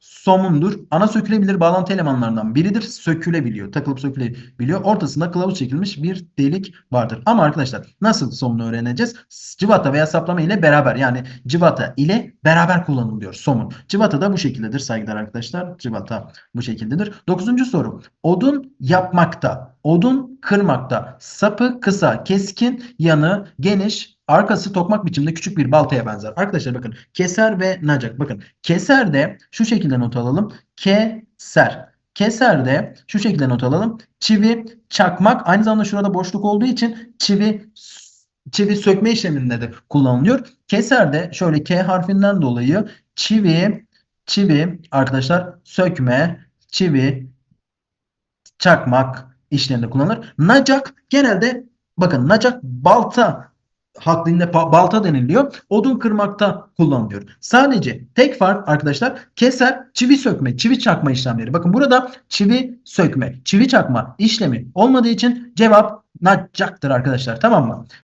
somundur. Ana sökülebilir bağlantı elemanlarından biridir. Sökülebiliyor. Takılıp sökülebiliyor. Ortasında kılavuz çekilmiş bir delik vardır. Ama arkadaşlar nasıl somunu öğreneceğiz? Cıvata veya saplama ile beraber yani cıvata ile beraber kullanılıyor somun. Cıvata da bu şekildedir saygılar arkadaşlar. Cıvata bu şekildedir. Dokuzuncu soru. Odun yapmakta, odun kırmakta, sapı kısa, keskin, yanı geniş, arkası tokmak biçimde küçük bir baltaya benzer. Arkadaşlar bakın keser ve nacak. Bakın keser de şu şekilde not alalım. Keser. Keser de şu şekilde not alalım. Çivi, çakmak. Aynı zamanda şurada boşluk olduğu için çivi çivi sökme işleminde de kullanılıyor. Keser de şöyle K harfinden dolayı çivi çivi arkadaşlar sökme, çivi, çakmak işlerinde kullanılır. Nacak genelde bakın nacak balta halk dilinde balta deniliyor. Odun kırmakta kullanılıyor. Sadece tek fark arkadaşlar keser çivi sökme, çivi çakma işlemleri. Bakın burada çivi sökme, çivi çakma işlemi olmadığı için cevap nacaktır arkadaşlar. Tamam mı?